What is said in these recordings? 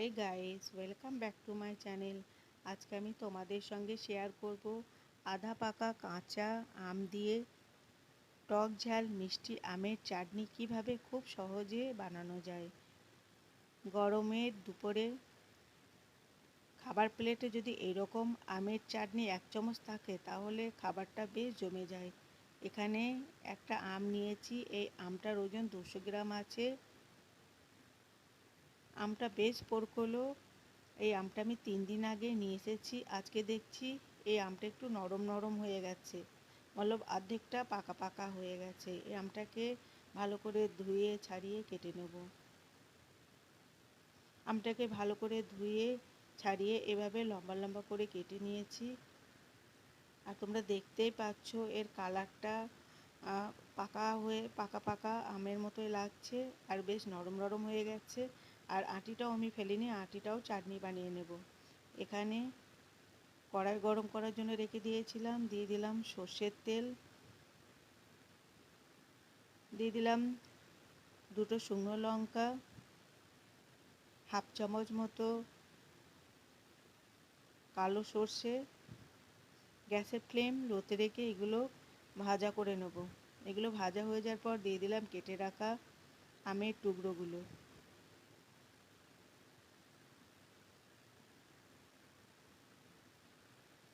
Hi guys welcome back to my channel আজকে আমি তোমাদের সঙ্গে শেয়ার করব আধা পাকা কাঁচা আম দিয়ে টক ঝাল মিষ্টি আমের চাটনি কীভাবে খুব সহজে বানানো যায়। গরমের দুপুরে খাবার প্লেটে যদি এরকম আমের চাটনি এক চামচ থাকে, তাহলে খাবারটা বেশ জমে যায়। এখানে একটা আম নিয়েছি। এই আমটার ওজন দুশো গ্রাম আছে। আমটা বেশ পড়কলো এই আমটা আমি তিন দিন আগে নিয়ে এসেছি। আজকে দেখছি এই আমটা একটু নরম নরম হয়ে গেছে। মতলব অর্ধেকটা পাকা পাকা হয়ে গেছে। এই আমটাকে ভালো করে ধুয়ে ছাড়িয়ে কেটে নেব। আমটাকে ভালো করে ধুয়ে ছাড়িয়ে এভাবে লম্বা লম্বা করে কেটে নিয়েছি। আর তোমরা দেখতেই পাচ্ছ এর কালারটা পাকা হয়ে, পাকা পাকা আমের মতোই লাগছে। আর বেশ নরম নরম হয়ে গেছে। আর আটিটাও আমি ফেলিনি, আটিটাও চাটনি বানিয়ে নেব। এখানে কড়াই গরম করার জন্য রেখে দিয়েছিলাম, দিয়ে দিলাম সর্ষের তেল, দিয়ে দিলাম দুটো শুকনো লঙ্কা, হাফ চামচ মতো কালো সর্ষে, গ্যাসের ফ্লেম লোতে রেখে এগুলো ভাজা করে নেব। এগুলো ভাজা হয়ে যাওয়ার পর দিয়ে দিলাম কেটে রাখা আমের টুকরোগুলো।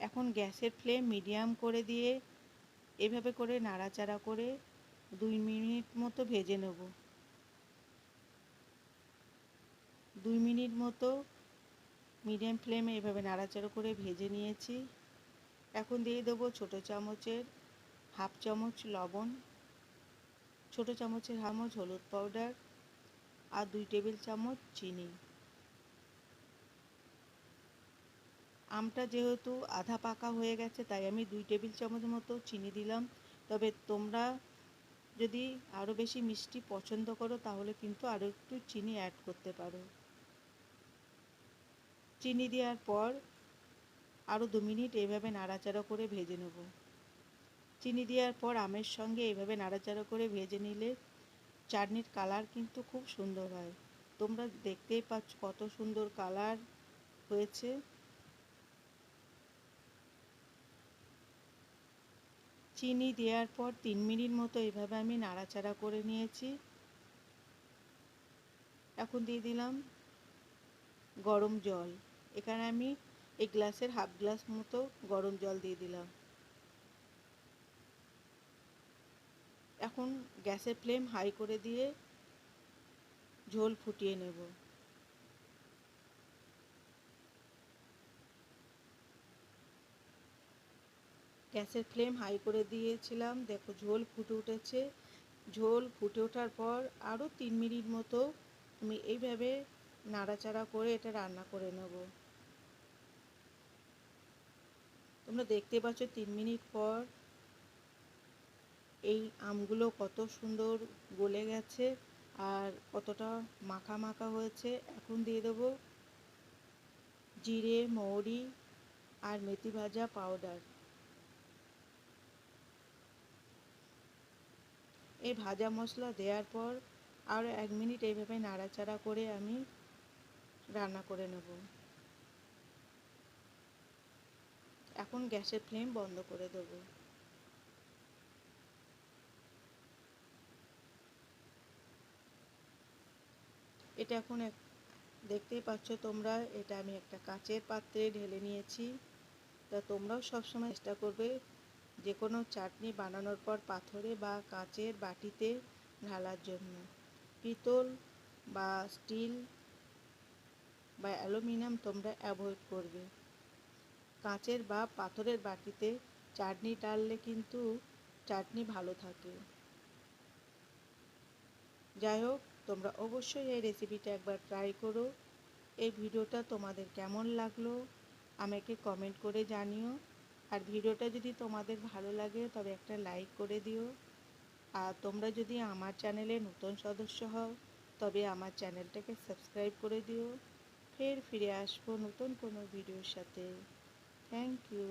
এখন গ্যাসের ফ্লেম মিডিয়াম করে দিয়ে এভাবে করে নাড়াচাড়া করে দুই মিনিট মতো ভেজে নেব। দুই মিনিট মতো মিডিয়াম ফ্লেমে এভাবে নাড়াচাড়া করে ভেজে নিয়েছি। এখন দিয়ে দেবো ছোটো চামচের হাফ চামচ লবণ, ছোটো চামচের হাফ চামচ হলুদ পাউডার আর দুই টেবিল চামচ চিনি। আমটা যেহেতু আধা পাকা হয়ে গেছে, তাই আমি দুই টেবিল চামচ মতো চিনি দিলাম। তবে তোমরা যদি আরও বেশি মিষ্টি পছন্দ করো, তাহলে কিন্তু আরও একটু চিনি অ্যাড করতে পারো। চিনি দেওয়ার পর আরও দু মিনিট এইভাবে নাড়াচাড়া করে ভেজে নেব। চিনি দেওয়ার পর আমের সঙ্গে এইভাবে নাড়াচাড়া করে ভেজে নিলে চাটনির কালার কিন্তু খুব সুন্দর হয়। তোমরা দেখতেই পাচ্ছ কত সুন্দর কালার হয়েছে। চিনি দেওয়ার পর তিন মিনিট মতো এভাবে আমি নাড়াচাড়া করে নিয়েছি। এখন দিয়ে দিলাম গরম জল। এখানে আমি এই গ্লাসের হাফ গ্লাস মতো গরম জল দিয়ে দিলাম। এখন গ্যাসের ফ্লেম হাই করে দিয়ে ঝোল ফুটিয়ে নেব। গ্যাসের ফ্লেম হাই করে দিয়েছিলাম। দেখো ঝোল ফুটে উঠেছে। ঝোল ফুটে ওঠার পর আরও তিন মিনিট মতো আমি এইভাবে নাড়াচাড়া করে এটা রান্না করে নেব। তোমরা দেখতে পাচ্ছ তিন মিনিট পর এই আমগুলো কত সুন্দর গলে গেছে আর কতটা মাখা মাখা হয়েছে। এখন দিয়ে দেবো জিরে, মৌরি আর মেথি ভাজা পাউডার। এই ভাজা মশলা দেওয়ার পর আরও এক মিনিট এইভাবে নাড়াচাড়া করে আমি রান্না করে নেব। এখন গ্যাসের ফ্লেম বন্ধ করে দেব। এটা এখন দেখতেই পাচ্ছ তোমরা, এটা আমি একটা কাচের পাত্রে ঢেলে নিয়েছি। তা তোমরাও সবসময় চেষ্টা করবে যে কোনো চাটনি বানানোর পর পাথরে বা কাঁচের বাটিতে ঢালার জন্য। পিতল বা স্টিল বা অ্যালুমিনিয়াম তোমরা অ্যাভয়েড করবে। কাঁচের বা পাথরের বাটিতে চাটনি ডাললে কিন্তু চাটনি ভালো থাকে। যাই হোক, তোমরা অবশ্যই এই রেসিপিটা একবার ট্রাই করো। এই ভিডিওটা তোমাদের কেমন লাগল, আমাকে কমেন্ট করে জানিও। আর ভিডিওটা যদি তোমাদের ভালো লাগে, তবে একটা লাইক করে দিও। আর তোমরা যদি আমার চ্যানেলে নতুন সদস্য হও, তবে আমার চ্যানেলটাকে সাবস্ক্রাইব করে দিও। ফের ফিরে আসব নতুন কোনো ভিডিওর সাথে। Thank you